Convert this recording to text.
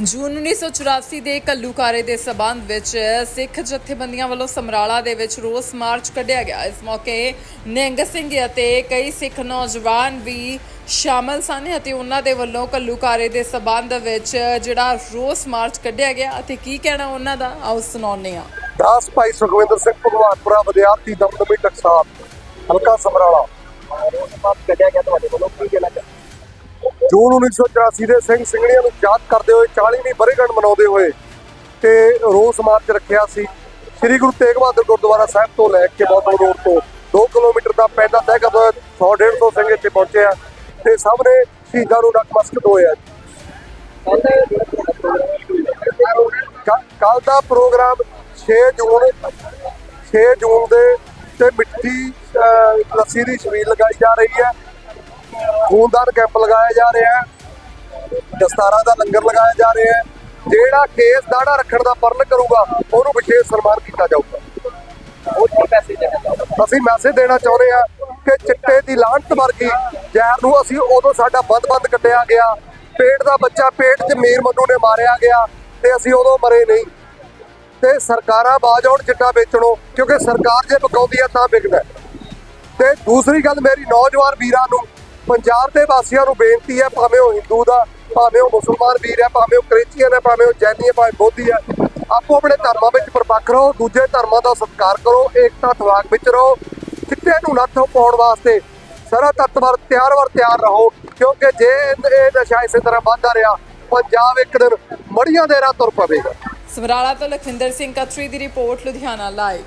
ਜੂਨ 1984 ਦੇ ਕੱਲੂਕਾਰੇ ਦੇ ਸਬੰਧ ਵਿੱਚ ਸਿੱਖ ਜਥੇਬੰਦੀਆਂ ਵੱਲੋਂ ਸਮਰਾਲਾ ਦੇ ਵਿੱਚ ਰੋਸ ਮਾਰਚ ਕੱਢਿਆ ਗਿਆ। ਇਸ ਮੌਕੇ ਨਿਹੰਗ ਸਿੰਘ ਅਤੇ ਕਈ ਸਿੱਖ ਨੌਜਵਾਨ ਵੀ ਸ਼ਾਮਲ ਸਨ ਅਤੇ ਉਹਨਾਂ ਦੇ ਵੱਲੋਂ ਕੱਲੂਕਾਰੇ ਦੇ ਸਬੰਧ ਵਿੱਚ ਜਿਹੜਾ ਰੋਸ ਮਾਰਚ ਕੱਢਿਆ ਗਿਆ ਅਤੇ ਕੀ ਕਹਿਣਾ ਉਹਨਾਂ ਦਾ? ਆਓ ਸੁਣਾਉਂਦੇ ਹਾਂ। ਦਾਸ ਭਾਈ ਸੁਖਵਿੰਦਰ ਸਿੰਘ ਭਗਵਾਨਪੁਰਾ ਵਿਦਿਆਰਥੀ ਦਮਦਮੀ ਟਕਸਾਲ ਹਲਕਾ ਸਮਰਾਲਾ। ਉਸ ਪਾਸ ਕੱਢਿਆ ਗਿਆ ਤੁਹਾਡੇ ਵੱਲੋਂ ਕੀ ਕਹਿਣਾ ਚਾਹੁੰਦੇ ਜੂਨ 1984 ਦੇ ਸਿੰਘ ਸਿੰਘਣੀਆਂ ਨੂੰ ਯਾਦ ਕਰਦੇ ਹੋਏ 40ਵੀਂ ਬਰੇਗੰਢ ਮਨਾਉਂਦੇ ਹੋਏ ਤੇ ਰੋਸ ਮਾਰਚ ਰੱਖਿਆ ਸੀ। ਸ੍ਰੀ ਗੁਰੂ ਤੇਗ ਬਹਾਦਰ ਗੁਰਦੁਆਰਾ ਸਾਹਿਬ ਤੋਂ ਲੈ ਕੇ ਬੌਧਨ ਰੋਡ ਤੋਂ 2 ਕਿਲੋਮੀਟਰ ਦਾ ਪੈਦਲ ਤੈਅ ਕਰਦੇ ਹੋਏ 100 150 ਸਿੰਘ ਇੱਥੇ ਪਹੁੰਚੇ ਆ ਤੇ ਸਭ ਨੇ ਸ਼ਹੀਦਾਂ ਨੂੰ ਨਤਮਸਤਕ ਹੋਇਆ ਆ। ਕੱਲ ਦਾ ਪ੍ਰੋਗਰਾਮ 6 ਜੂਨ 6 ਜੂਨ ਦੇ ਤੇ ਮਿੱਠੀ ਅਹ, ਲੱਸੀ ਦੀ ਛਬੀਲ ਲਗਾਈ ਜਾ ਰਹੀ ਹੈ। ਖੂਨਦਾਨ ਕੈਂਪ ਲਗਾਇਆ ਜਾ ਰਿਹਾ ਹੈ ਦਸਤਾਰਾਂ ਦਾ ਲੰਗਰ ਲਗਾਇਆ ਜਾ ਰਿਹਾ ਹੈ। ਜਿਹੜਾ ਕੇਸ ਦਾੜਾ ਰੱਖਣ ਦਾ ਪਰਨ ਕਰੂਗਾ ਉਹਨੂੰ ਵਿਸ਼ੇਸ਼ ਸਨਮਾਨ ਕੀਤਾ ਜਾਊਗਾ। ਅਸੀਂ ਮੈਸੇਜ ਦੇਣਾ ਚਾਹੁੰਦੇ ਆ ਕਿ ਚਿੱਟੇ ਦੀ ਲਾਹਨਤ ਵਰਗੀ ਜ਼ਹਿਰ ਨੂੰ ਅਸੀਂ ਉਦੋਂ ਸਾਡਾ ਬੰਦ-ਬੰਦ ਕੱਟਿਆ ਗਿਆ। ਪੇਟ ਦਾ ਬੱਚਾ ਪੇਟ 'ਚ ਮੀਰ ਮੰਨੂ ਨੇ ਮਾਰਿਆ ਗਿਆ ਤੇ ਅਸੀਂ ਉਦੋਂ ਮਰੇ ਨਹੀਂ। ਤੇ ਸਰਕਾਰਾਂ ਬਾਜ ਆਉਣ ਚਿੱਟਾ ਵੇਚਣੋਂ ਕਿਉਂਕਿ ਸਰਕਾਰ ਜੇ ਪਕਾਉਂਦੀ ਆ ਤਾਂ ਵਿਕਦਾ। ਤੇ ਦੂਸਰੀ ਗੱਲ ਮੇਰੀ ਨੌਜਵਾਨ ਵੀਰਾਂ ਨੂੰ ਪੰਜਾਬ ਦੇ ਵਾਸੀਆਂ ਨੂੰ ਬੇਨਤੀ ਹੈ, ਭਾਵੇਂ ਉਹ ਹਿੰਦੂ ਦਾ, ਭਾਵੇਂ ਉਹ ਮੁਸਲਮਾਨ ਵੀਰ ਹੈ, ਭਾਵੇਂ ਉਹ ਕ੍ਰਿਸਚੀਅਨ ਹੈ, ਭਾਵੇਂ ਉਹ ਜੈਨੀ ਹੈ, ਭਾਵੇਂ ਬੋਧੀ ਹੈ, ਆਪੋ ਆਪਣੇ ਧਰਮਾਂ ਵਿੱਚ ਪਰਪੱਕ ਰਹੋ ਦੂਜੇ ਧਰਮਾਂ ਦਾ ਸਤਿਕਾਰ ਕਰੋ, ਏਕਤਾ ਤਵਾਗ ਵਿੱਚ ਰਹੋ, ਚਿੱਟੇ ਨੂੰ ਨੱਥ ਪਾਉਣ ਵਾਸਤੇ ਸਾਰਾ ਤੱਤਵਰ ਤਿਆਰ ਵਰ ਤਿਆਰ ਰਹੋ, ਕਿਉਂਕਿ ਜੇ ਇਹ ਇਹ ਨਸ਼ਾ ਇਸੇ ਤਰ੍ਹਾਂ ਵੱਧਦਾ ਰਿਹਾ, ਪੰਜਾਬ ਇੱਕ ਦਿਨ ਮੜੀਆਂ ਦੇ ਰਾਹ ਤੁਰ ਪਵੇਗਾ। ਸਮਰਾਲਾ ਤੋਂ ਲਖਵਿੰਦਰ ਸਿੰਘ ਕਤਰੀ ਦੀ ਰਿਪੋਰਟ, ਲੁਧਿਆਣਾ ਲਾਈਵ